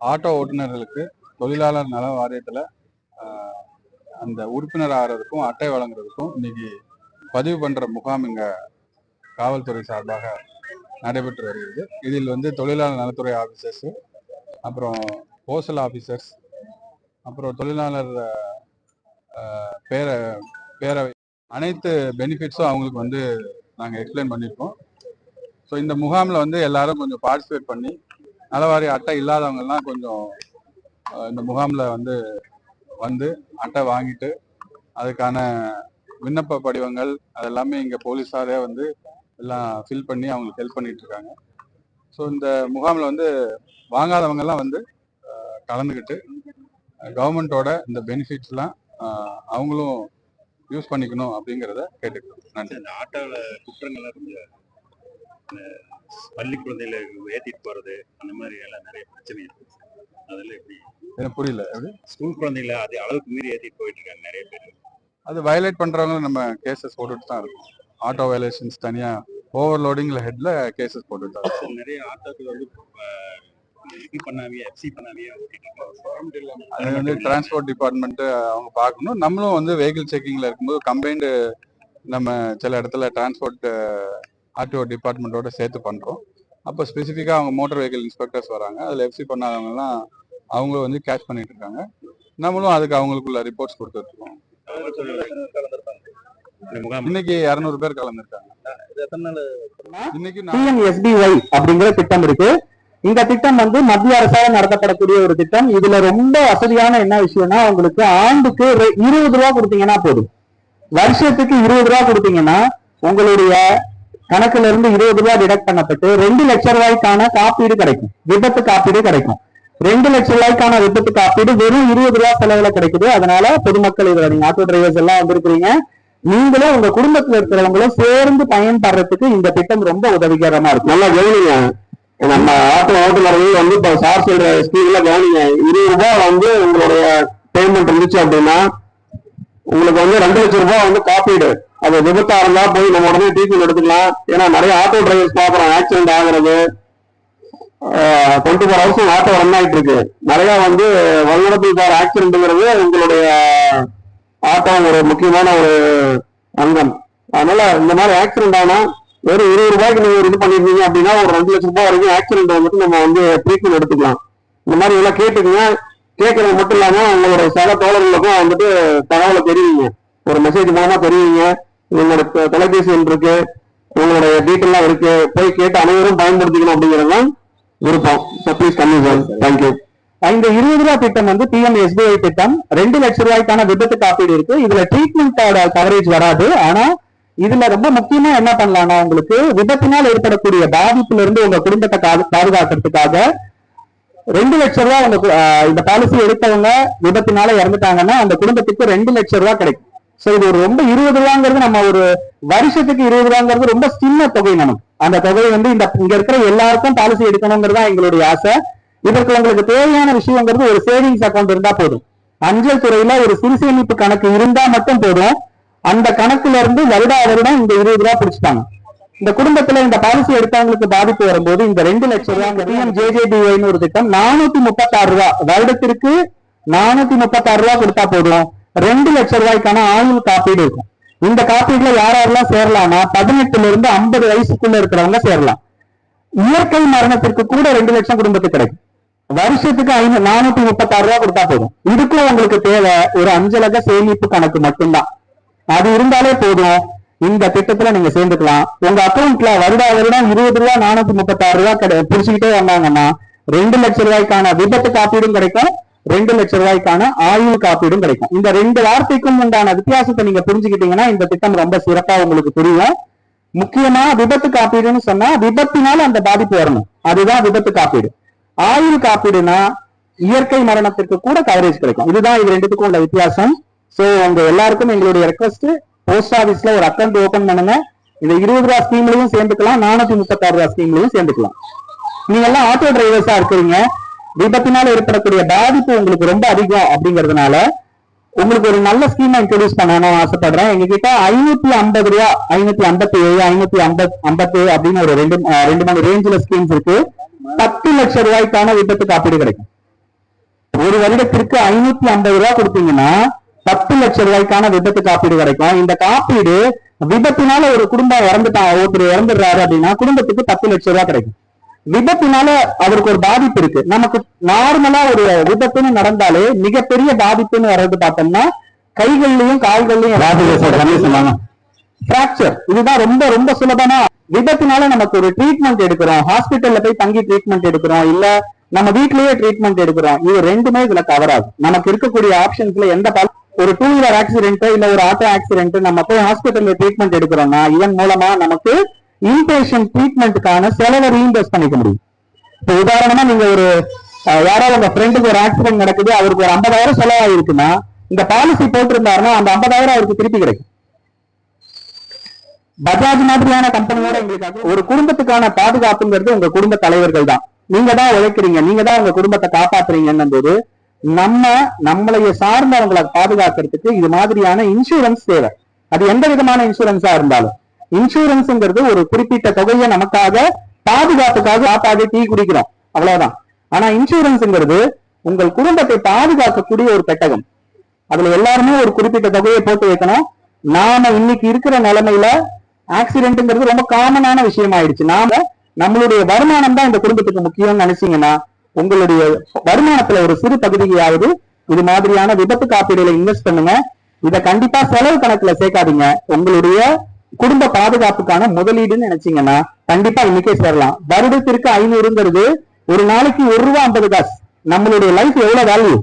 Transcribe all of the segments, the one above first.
Auto ஓட்டுநர்களுக்கு தொழிலாளர் நல வாரியத்தில் அந்த உறுப்பினர் ஆகிறதுக்கும் அட்டை வழங்குறதுக்கும் இன்னைக்கு பதிவு பண்ணுற முகாம் இங்கே காவல்துறை சார்பாக நடைபெற்று வருகிறது. இதில் வந்து தொழிலாளர் நலத்துறை ஆபீசர்ஸ் அப்புறம் போஸ்டல் ஆஃபீஸர்ஸ் அப்புறம் தொழிலாளர் பேர பேரவை அனைத்து பெனிஃபிட்ஸும் அவங்களுக்கு வந்து நாங்கள் எக்ஸ்பிளைன் பண்ணியிருக்கோம் ஸோ இந்த முகாமில் வந்து எல்லாரும் கொஞ்சம் பார்ட்டிசிபேட் பண்ணி நலவாரி அட்டை இல்லாதவங்கெல்லாம் கொஞ்சம் இந்த முகாமில் வந்து வந்து அட்டை வாங்கிட்டு அதுக்கான விண்ணப்ப படிவங்கள் அதெல்லாமே இங்கே போலீஸாரே வந்து எல்லாம் ஃபில் பண்ணி அவங்களுக்கு ஹெல்ப் பண்ணிட்டு இருக்காங்க ஸோ இந்த முகாமில் வந்து வாங்காதவங்கெல்லாம் வந்து கலந்துக்கிட்டு கவர்மெண்ட்டோட இந்த பெனிஃபிட்ஸ்லாம் அவங்களும் யூஸ் பண்ணிக்கணும் அப்படிங்கிறத கேட்டுக்கிறோம். நன்றி. இந்த ஆட்டோல குற்றங்கள்லாம் கொஞ்சம் பள்ளி குழந்தைகளை ஏத்திட்டு போறது அந்த மாதிரி எல்லாம் நிறைய பிரச்சனை இருக்கு. அதெல்லாம் எப்படி? எனக்கு புரியல. ஸ்கூல் குழந்தைகளை அது அளவுக்கு மீறி ஏத்திட்டு போயிட்டு இருக்காங்க நிறைய பேர். அது வயலேட் பண்றவங்க நம்ம கேசஸ் போட்டுட்டு தான் இருக்கோம். ஆட்டோ வயலேஷன்ஸ் தனியா ஓவர்லோடிங்ல ஹெட்ல கேசஸ் போட்டுட்டு தான். நிறைய ஆட்டோக்கள் வந்து அது வந்து டிரான்ஸ்போர்ட் டிபார்ட்மெண்ட் அவங்க பார்க்கணும். நம்மளும் வந்து வெஹிக்கிள் செக்கிங்ல இருக்கும்போது கம்பைன்டு நம்ம சில இடத்துல டிரான்ஸ்போர்ட் ஆர்டிஓ டிபார்ட்மெண்ட்டோட சேர்த்து பண்ணுறோம் அப்போ ஸ்பெசிஃபிக்காக அவங்க மோட்டார் வெஹிக்கிள் இன்ஸ்பெக்டர்ஸ் வராங்க. அதில் எஃப்சி பண்ணாதவங்கலாம் அவங்க வந்து கேட்ச் பண்ணிட்டு இருக்காங்க. நம்மளும் அதுக்கு அவங்களுக்குள்ள ரிப்போர்ட்ஸ் கொடுத்துருக்கோம் இன்னைக்கு இரநூறு பேர் கலந்துருக்காங்க. இன்னைக்கு அப்படிங்கிற திட்டம் இருக்கு. இந்த திட்டம் வந்து மத்திய அரசால நடத்தப்படக்கூடிய ஒரு திட்டம். இதுல ரொம்ப வசதியான என்ன விஷயம்னா உங்களுக்கு ஆண்டுக்கு இருபது ரூபா கொடுத்தீங்கன்னா போதும். வருஷத்துக்கு இருபது ரூபா கொடுத்தீங்கன்னா உங்களுடைய கணக்குல இருந்து இருபது ரூபா டிடக்ட் பண்ணப்பட்டு ரெண்டு லட்சம் ரூபாய்க்கான காப்பீடு கிடைக்கும். விபத்து காப்பீடு கிடைக்கும். ரெண்டு லட்சம் ரூபாய்க்கான விபத்து காப்பீடு வெறும் இருபது ரூபா செலவுல கிடைக்குது. அதனால பொதுமக்கள் இதுல நீங்க ஆட்டோ டிரைவர்ஸ் எல்லாம் வந்திருக்கிறீங்க. நீங்களும் உங்க குடும்பத்துல இருக்கிறவங்களும் சேர்ந்து பயன்படுறதுக்கு இந்த திட்டம் ரொம்ப உதவிகரமா இருக்கும். நல்லா கவனிங்க. நம்ம ஆட்டோ ஓட்டுநர்கள் வந்து இப்ப சார் சொல்ற ஸ்கீம்ல கவனிங்க. இருபது ரூபாய் வந்து உங்களுடைய பேமெண்ட் இருந்துச்சு அப்படின்னா உங்களுக்கு வந்து ரெண்டு லட்சம் ரூபாய் வந்து காப்பீடு அது விபத்தா இருந்தா போய் நம்ம உடனே ட்ரீட்மெண்ட் எடுத்துக்கலாம். ஏன்னா நிறைய ஆட்டோ டிரைவர்ஸ் பாக்குறோம் ஆக்சிடென்ட் ஆகுறது. டுவெண்ட்டி ஃபோர் ஹவர்ஸும் ஆட்டோ ரன் ஆகிட்டு இருக்கு நிறைய வந்து வல்லுறப்பில் கார் ஆக்சிடென்ட்ங்கிறது உங்களுடைய ஆட்டோ ஒரு முக்கியமான ஒரு அங்கம். அதனால இந்த மாதிரி ஆக்சிடென்ட் ஆனா வெறும் இருபது ரூபாய்க்கு நீங்க இது பண்ணிருந்தீங்க அப்படின்னா ஒரு ரெண்டு லட்சம் ரூபாய் வரைக்கும் ஆக்சிடென்ட் வந்துட்டு நம்ம வந்து ட்ரீட்மெண்ட் எடுத்துக்கலாம். இந்த மாதிரி எல்லாம் கேட்டுக்கங்க. கேட்கறது மட்டும் இல்லாம உங்களுடைய சக தோழர்களுக்கும் வந்துட்டு தகவலை தெரிவிங்க. ஒரு மெசேஜ் மூலமா தெரிவிங்க. உங்களோட தொலைபேசி எண் இருக்கு. உங்களுடைய டீட்டெயிலாம் இருக்கு. போய் கேட்டு அனைவரும் பயன்படுத்திக்கணும் அப்படிங்கிறது விருப்பம். ப்ளீஸ் கம்மி தேங்க்யூ இந்த இருபது ரூபாய் திட்டம் வந்து பிஎம் எஸ்பிஐ திட்டம். ரெண்டு லட்சம் ரூபாய்க்கான விபத்து காப்பீடு இருக்கு. இதுல ட்ரீட்மெண்டோட கவரேஜ் வராது. ஆனா இதுல ரொம்ப முக்கியமா என்ன பண்ணலாம்னா உங்களுக்கு விபத்தினால் ஏற்படக்கூடிய பாதிப்புல இருந்து உங்க குடும்பத்தை பாதுகாக்கிறதுக்காக ரெண்டு லட்சம் ரூபாய் அந்த இந்த பாலிசி எடுத்தவங்க விபத்தினால இறந்துட்டாங்கன்னா அந்த குடும்பத்துக்கு ரெண்டு லட்சம் ரூபாய் கிடைக்கும். சோ இது ஒரு ரொம்ப இருபது ரூபாங்கிறது நம்ம ஒரு வருஷத்துக்கு இருபது ரூபாங்கிறது ரொம்ப சின்ன தொகை நமக்கு அந்த தொகை வந்து இந்த இங்க இருக்கிற எல்லாருக்கும் பாலிசி எடுக்கணுங்கிறது எங்களுடைய ஆசை. இதற்கு உங்களுக்கு தேவையான விஷயங்கிறது ஒரு சேவிங்ஸ் அக்கௌண்ட் இருந்தா போதும். அஞ்சல் துறையில ஒரு சிறு சேமிப்பு கணக்கு இருந்தா மட்டும் போதும். அந்த கணக்குல இருந்து வருடா வருடம் இந்த இருபது ரூபாய் பிடிச்சிட்டாங்க. இந்த குடும்பத்துல இந்த பாலிசி எடுத்தவங்களுக்கு பாதிப்பு வரும்போது இந்த ரெண்டு லட்சம் ரூபாய் பிஎம் ஜேஜேபிஒய்னு ஒரு திட்டம் நானூத்தி முப்பத்தாறு ரூபாய் வருடத்திற்கு நானூத்தி முப்பத்தாறு ரூபாய் கொடுத்தா போதும். ரெண்டு லட்சம் ரூபாய்க்கான ஆயுள் காப்பீடு இருக்கும். இந்த காப்பீடுல யார் யாரெல்லாம் சேரலாம்னா பதினெட்டுல இருந்து ஐம்பது வயசுக்குள்ள இருக்கிறவங்க சேரலாம். இயற்கை மரணத்திற்கு கூட ரெண்டு லட்சம் குடும்பத்துக்கு கிடைக்கும். வருஷத்துக்கு ஐந்து நானூத்தி முப்பத்தாறு ரூபாய் கொடுத்தா போதும். இதுக்கும் உங்களுக்கு தேவை ஒரு அஞ்சலக சேமிப்பு கணக்கு மட்டும்தான். அது இருந்தாலே போதும். இந்த திட்டத்துல நீங்க சேர்ந்துக்கலாம். உங்க அக்கவுண்ட்ல வருடா வருடம் இருபது ரூபாய் நானூத்தி முப்பத்தாறு ரூபாய் கிடை பிடிச்சிக்கிட்டே வந்தாங்கன்னா ரெண்டு லட்சம் ரூபாய்க்கான விபத்து காப்பீடும் கிடைக்கும். ரெண்டு லட்சம் ரூபாய்க்கான ஆயுள் காப்பீடும் கிடைக்கும். இந்த ரெண்டு வார்த்தைக்கும் உண்டான வித்தியாசத்தை நீங்க புரிஞ்சுக்கிட்டீங்கன்னா இந்த திட்டம் ரொம்ப சிறப்பா உங்களுக்கு புரியும். முக்கியமா விபத்து காப்பீடுன்னு சொன்னா விபத்தினால அந்த பாதிப்பு வரணும். அதுதான் விபத்து காப்பீடு. ஆயுள் காப்பீடுனா இயற்கை மரணத்திற்கு கூட கவரேஜ் கிடைக்கும். இதுதான் இது ரெண்டுத்துக்கும் உள்ள வித்தியாசம். சோ உங்க எல்லாருக்கும் எங்களுடைய ரெக்வஸ்ட் போஸ்ட் ஆபீஸ்ல ஒரு அக்கௌண்ட் ஓபன் பண்ணுங்க. இந்த இருபது ரூபா ஸ்கீம்லயும் சேர்ந்துக்கலாம் நானூத்தி முப்பத்தாறு ரூபா ஸ்கீம்லயும் சேர்ந்துக்கலாம். நீங்க எல்லாம் ஆட்டோ டிரைவர்ஸா இருக்கிறீங்க. விபத்தினால ஏற்படக்கூடிய பாதிப்பு உங்களுக்கு ரொம்ப அதிகம் அப்படிங்கறதுனால உங்களுக்கு ஒரு நல்ல ஸ்கீம் இன்ட்ரோடியூஸ் பண்ணணும்னு ஆசைப்படுறேன். எங்க கிட்ட ஐநூத்தி ஐம்பது ரூபா ஐநூத்தி ஐம்பத்தி ஏழு ஐநூத்தி ஐம்பது ஐம்பத்தி அப்படின்னு ஒரு ரெண்டு ரெண்டு மூணு ரேஞ்சில ஸ்கீம்ஸ் இருக்கு. பத்து லட்சம் ரூபாய்க்கான விபத்து காப்பீடு கிடைக்கும். ஒரு வருடத்திற்கு ஐநூத்தி ஐம்பது ரூபா கொடுத்தீங்கன்னா பத்து லட்சம் ரூபாய்க்கான விபத்து காப்பீடு கிடைக்கும். இந்த காப்பீடு விபத்தினால ஒரு குடும்பம் இறந்துட்டான் ஒருத்தர் இறந்துடுறாரு அப்படின்னா குடும்பத்துக்கு பத்து லட்சம் ரூபாய் கிடைக்கும். விபத்தினால அவருக்கு ஒரு பாதிப்பு இருக்கு. நமக்கு நார்மலா ஒரு விபத்துன்னு நடந்தாலே மிகப்பெரிய பாதிப்புன்னு வர்றது பார்த்தோம்னா கைகள்லயும் கால்கள்லயும் பிராக்சர் இதுதான் ரொம்ப ரொம்ப சுலபமா விபத்தினால நமக்கு ஒரு ட்ரீட்மெண்ட் எடுக்கிறோம். ஹாஸ்பிட்டல்ல போய் தங்கி ட்ரீட்மெண்ட் எடுக்கிறோம். இல்ல நம்ம வீட்லயே ட்ரீட்மெண்ட் எடுக்கிறோம். இது ரெண்டுமே இதுல கவர் ஆகும். நமக்கு இருக்கக்கூடிய ஆப்ஷன்ஸ்ல எந்த ஒரு டூ வீலர் ஆக்சிடென்ட் இல்ல ஒரு ஆட்டோ ஆக்சிடென்ட் நம்ம போய் ஹாஸ்பிட்டல்ல ட்ரீட்மெண்ட் எடுக்கிறோம்னா இதன் மூலமா நமக்கு இன்பேஷன் ட்ரீட்மெண்ட்டுக்கான செலவை ரீஇம்பர்ஸ் பண்ணிக்க முடியும். இப்போ உதாரணமா நீங்க ஒரு யாராவது யாரோ உங்க ஃப்ரெண்டுக்கு ஒரு ஆக்சிடென்ட் நடக்குது அவருக்கு ஒரு ஐம்பதாயிரம் செலவாயிருக்குன்னா இந்த பாலிசி போட்டிருந்தாருன்னா அந்த ஐம்பதாயிரம் அவருக்கு திருப்பி கிடைக்கும். பஜாஜ் மாதிரியான கம்பெனியோட எங்களுக்கு ஒரு குடும்பத்துக்கான பாதுகாப்புங்கிறது உங்க குடும்ப தலைவர்கள் தான். நீங்க தான் உழைக்கிறீங்க நீங்க தான் உங்க குடும்பத்தை காப்பாத்துறீங்கன்னும் போது நம்ம நம்மளைய சார்ந்தவங்களை பாதுகாக்கிறதுக்கு இது மாதிரியான இன்சூரன்ஸ் தேவை. அது எந்த விதமான இன்சூரன்ஸா இருந்தாலும். இன்சூரன்ஸ்ங்கிறது ஒரு குறிப்பிட்ட தொகையை நமக்காக பாதுகாப்புக்காக சாப்பாடு டீ குடிக்கிறோம். அவ்வளவுதான். ஆனா இன்சூரன்ஸ்ங்கிறது உங்கள் குடும்பத்தை பாதுகாக்கக்கூடிய ஒரு பெட்டகம். அதுல எல்லாருமே ஒரு குறிப்பிட்ட தொகையை போட்டு வைக்கணும். நாம இன்னைக்கு இருக்கிற நிலைமையில ஆக்சிடென்ட்ங்கிறது ரொம்ப காமனான விஷயம் ஆயிடுச்சு நாம நம்மளுடைய வருமானம் தான் இந்த குடும்பத்துக்கு முக்கியம்னு நினைச்சீங்கன்னா உங்களுடைய வருமானத்துல ஒரு சிறு பகுதியாவது இது மாதிரியான விபத்து காப்பீடுல இன்வெஸ்ட் பண்ணுங்க. இதை கண்டிப்பா செலவு கணக்குல சேர்க்காதீங்க. உங்களுடைய குடும்ப பாதுகாப்புக்கான முதலீடுன்னு நினைச்சீங்கன்னா கண்டிப்பா இன்னைக்கே சேரலாம். வருடத்திற்கு ஐநூறுங்கிறது ஒரு நாளைக்கு ஒரு ரூபா ஐம்பது காசு. நம்மளுடைய லைஃப் எவ்வளவு வேல்யூ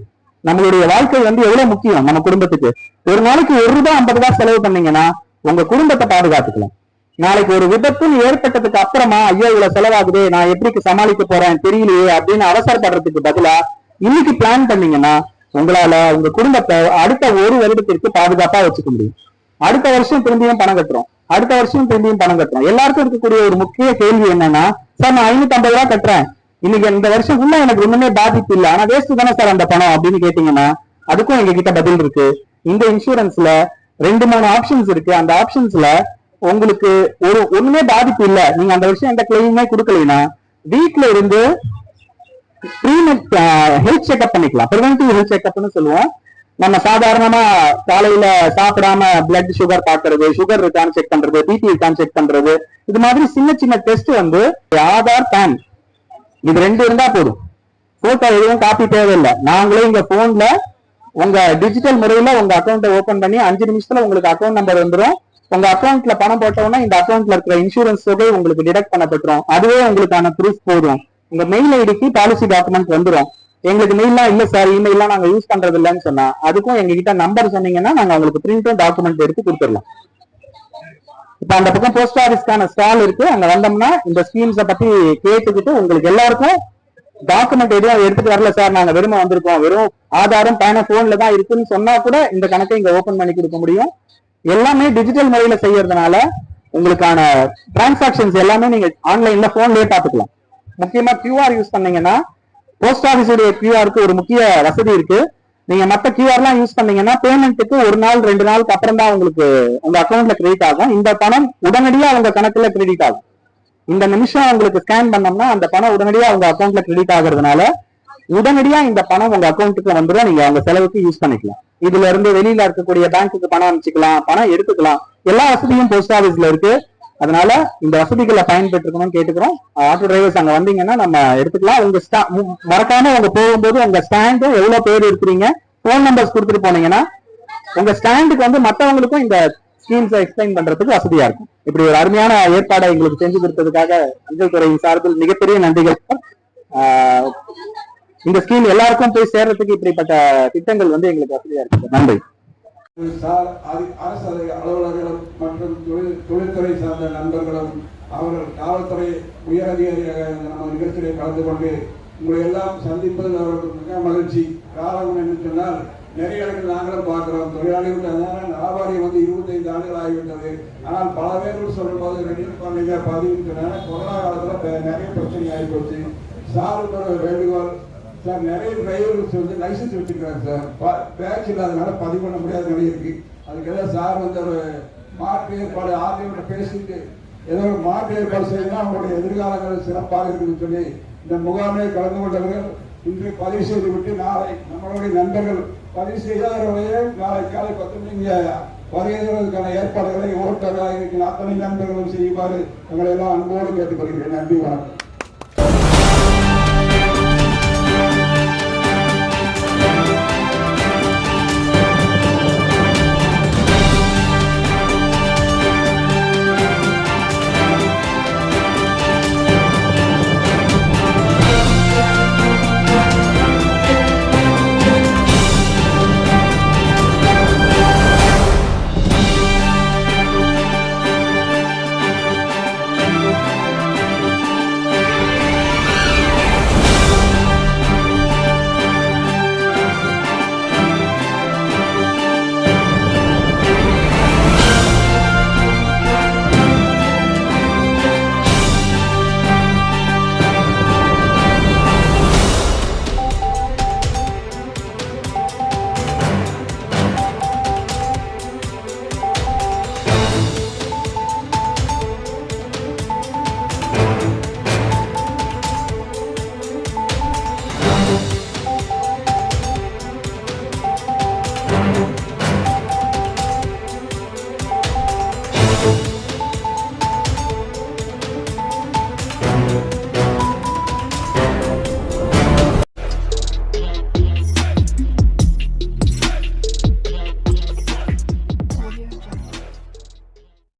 நம்மளுடைய வாழ்க்கை வந்து எவ்வளவு முக்கியம் நம்ம குடும்பத்துக்கு? ஒரு நாளைக்கு ஒரு ரூபாய் ஐம்பது ரூபாய் செலவு பண்ணீங்கன்னா உங்க குடும்பத்தை பாதுகாத்துக்கலாம். நாளைக்கு ஒரு விபத்துன்னு ஏற்பட்டதுக்கு அப்புறமா ஐயோ இவ்வளவு செலவாகுதே நான் எப்படி சமாளிக்க போறேன்? தெரியலையே அப்படின்னு அவசரப்படுறதுக்கு பதிலா இன்னைக்கு பிளான் பண்ணீங்கன்னா உங்களால உங்க குடும்பத்தை அடுத்த ஒரு வருடத்திற்கு பாதுகாப்பா வச்சுக்க முடியும். அடுத்த வருஷம் திரும்பியும் பணம் கட்டுறோம். அடுத்த வருஷம் திரும்பியும் பணம் கட்டுறோம். எல்லாருக்கும் இருக்கக்கூடிய ஒரு முக்கிய கேள்வி என்னன்னா சார் நான் ஐநூத்தி ஐம்பது ரூபா கட்டுறேன். இன்னைக்கு இந்த வருஷம் ஃபுல்லா எனக்கு ஒண்ணுமே பாதிப்பு இல்ல. ஆனா வேஸ்ட் தானே சார் அந்த பணம்? அப்படின்னு கேட்டீங்கன்னா அதுக்கும் எங்க கிட்ட பதில் இருக்கு. இந்த இன்சூரன்ஸ்ல ரெண்டு மூணு ஆப்ஷன்ஸ் இருக்கு. அந்த ஆப்ஷன்ஸ்ல உங்களுக்கு ஒரு ஒண்ணுமே பாதிப்பு இல்ல. நீங்க அந்த விஷயம் எந்த கிளைமே கொடுக்கலைன்னா வீட்டுல இருந்து ஹெல்த் செக்அப் பண்ணிக்கலாம். பிரிவென்டிவ் ஹெல்த் செக்அப்னு சொல்லுவோம். நம்ம சாதாரணமா காலையில சாப்பிடாம பிளட் சுகர் பாக்குறது சுகர் இருக்கான்னு செக் பண்றது பிபி இருக்கான்னு செக் பண்றது இது மாதிரி சின்ன சின்ன டெஸ்ட் வந்து ஆதார் பேன் இது ரெண்டு இருந்தா போதும். போட்டோ எதுவும் காப்பி தேவையில்லை. நாங்களே இங்க போன்ல உங்க டிஜிட்டல் முறையில உங்க அக்கௌண்ட்டை ஓபன் பண்ணி அஞ்சு நிமிஷத்துல உங்களுக்கு அக்கௌண்ட் நம்பர் வந்துடும் உங்க அக்கௌண்ட்ல பணம் போட்டோம்னா இந்த அக்கௌண்ட்ல இருக்கிற இன்சூரன்ஸ் தொகை உங்களுக்கு டிடெக்ட் பண்ணப்பட்டுரும். அதுவே உங்களுக்கான ப்ரூஃப் போதும். உங்க மெயில் ஐடிக்கு பாலிசி டாக்குமெண்ட் வந்துரும். எங்களுக்கு மெயிலாம் இல்ல சார் இமெயிலாம் நாங்க யூஸ் பண்றது இல்லைன்னு சொன்னா அதுக்கும் எங்ககிட்ட நம்பர் சொன்னீங்கன்னா நாங்க உங்களுக்கு பிரிண்டும் டாக்குமெண்ட் எடுத்து கொடுத்துடலாம். இப்ப அந்த பக்கம் போஸ்ட் ஆபீஸ்க்கான ஸ்டால் இருக்கு. அங்க வந்தோம்னா இந்த ஸ்கீம்ஸ பத்தி கேட்டுக்கிட்டு உங்களுக்கு எல்லாருக்கும் டாக்குமெண்ட் எதுவும் எடுத்துட்டு வரல சார் நாங்க வெறுமை வந்திருக்கோம். வெறும் ஆதாரம் பயணம் போன்ல தான் இருக்குன்னு சொன்னா கூட இந்த கணக்கை இங்க ஓபன் பண்ணி கொடுக்க முடியும். எல்லாமே டிஜிட்டல் முறையில செய்யறதுனால உங்களுக்கான டிரான்சாக்ஷன்ஸ் எல்லாமே நீங்க ஆன்லைன்ல போன்லயே பாத்துக்கலாம் முக்கியமா கியூஆர் யூஸ் பண்ணீங்கன்னா போஸ்ட் ஆபீஸுடைய கியூஆருக்கு ஒரு முக்கிய வசதி இருக்கு. நீங்க மத்த கியூஆர் எல்லாம் யூஸ் பண்ணீங்கன்னா பேமெண்ட்டுக்கு ஒரு நாள் ரெண்டு நாளுக்கு அப்புறம் தான் உங்களுக்கு உங்க அக்கௌண்ட்ல கிரெடிட் ஆகும். இந்த பணம் உடனடியா உங்க கணக்குல கிரெடிட் ஆகும். இந்த நிமிஷம் உங்களுக்கு ஸ்கேன் பண்ணோம்னா அந்த பணம் உடனடியா உங்க அக்கௌண்ட்ல கிரெடிட் ஆகுறதுனால உடனடியா இந்த பணம் உங்க அக்கௌண்ட்டுக்கு வந்துடும் நீங்க உங்க செலவுக்கு யூஸ் பண்ணிக்கலாம். இதுல இருந்து வெளியில இருக்கக்கூடிய பேங்க்குக்கு பணம் அனுப்பிச்சுக்கலாம். பணம் எடுத்துக்கலாம். எல்லா வசதியும் போஸ்ட் ஆபீஸ்ல இருக்கு. அதனால இந்த வசதிகளை பயன்பெற்றுக்கணும்னு கேட்டுக்கிறோம். ஆட்டோ டிரைவர்ஸ் அங்க வந்தீங்கன்னா நம்ம எடுத்துக்கலாம். உங்க ஸ்டா- மறக்காம உங்க போகும்போது உங்க ஸ்டாண்டு எவ்வளவு பேர் இருக்கிறீங்க போன் நம்பர்ஸ் கொடுத்துட்டு போனீங்கன்னா உங்க ஸ்டாண்டுக்கு வந்து மத்தவங்களுக்கும் இந்த ஸ்கீம்ஸை எக்ஸ்பிளைன் பண்றதுக்கு வசதியா இருக்கும். இப்படி ஒரு அருமையான ஏற்பாடை எங்களுக்கு செஞ்சு கொடுத்ததுக்காக அஞ்சல் துறையின் சார்பில் மிகப்பெரிய நன்றிகள். ஆஹ் இந்த ஸ்கீம் எல்லாருக்கும் போய் சேர்றதுக்கு இப்படிப்பட்ட திட்டங்கள் வந்து எங்களுக்கு வசதியா இருக்கு நன்றி. அரசு அலுவலர்களும் மற்றும் தொழில் தொழில்துறை சார்ந்த நண்பர்களும் அவர்கள் காவல்துறை உயர் அதிகாரியாக நம்ம நிகழ்ச்சியிலே கலந்து கொண்டு உங்களை எல்லாம் சந்திப்பதில் அவர்களுக்கு மிக மகிழ்ச்சி. காரணம் என்று சொன்னால் நிறைய இடங்கள் நாங்களும் பார்க்கிறோம். தொழிலாளிகள் அதனால வியாபாரி வந்து இருபத்தைந்து ஆண்டுகள் ஆகிவிட்டது. ஆனால் பல பேர்கள் சொல்லும்போது ரெண்டு குழந்தைங்க பதிவுன்னு கொரோனா காலத்தில் நிறைய பிரச்சனை ஆகி போச்சு சாருக்கு வேண்டுகோள் சார் நிறைய டிரைவர்ஸ் வந்து லைசன்ஸ் வச்சுருக்காரு சார். பேட்ச் இல்லாதனால பதிவு பண்ண முடியாத நிலை இருக்கு. அதுக்கு ஏதாவது சார் வந்து ஒரு மாற்று ஏற்பாடு ஆர்டிஓட பேசிட்டு ஏதோ ஒரு மாற்று ஏற்பாடு செய்யணும் அவங்களுடைய எதிர்காலங்கள் சிறப்பாக இருக்குன்னு சொல்லி இந்த முகாமில் கலந்து கொண்டவர்கள் இன்று பதிவு செய்து விட்டு நாளை நம்மளுடைய நண்பர்கள் பதிவு செய்யாதவர்களே நாளை காலை பத்து மணிக்கு வருகிறதற்கான ஏற்பாடுகளை ஓட்டராக இருக்கிற அத்தனை நண்பர்களும் செய்யுமாறு எங்களை எல்லாம் அன்போடு கேட்டுக்கொள்கிறேன். நன்றி வணக்கம்.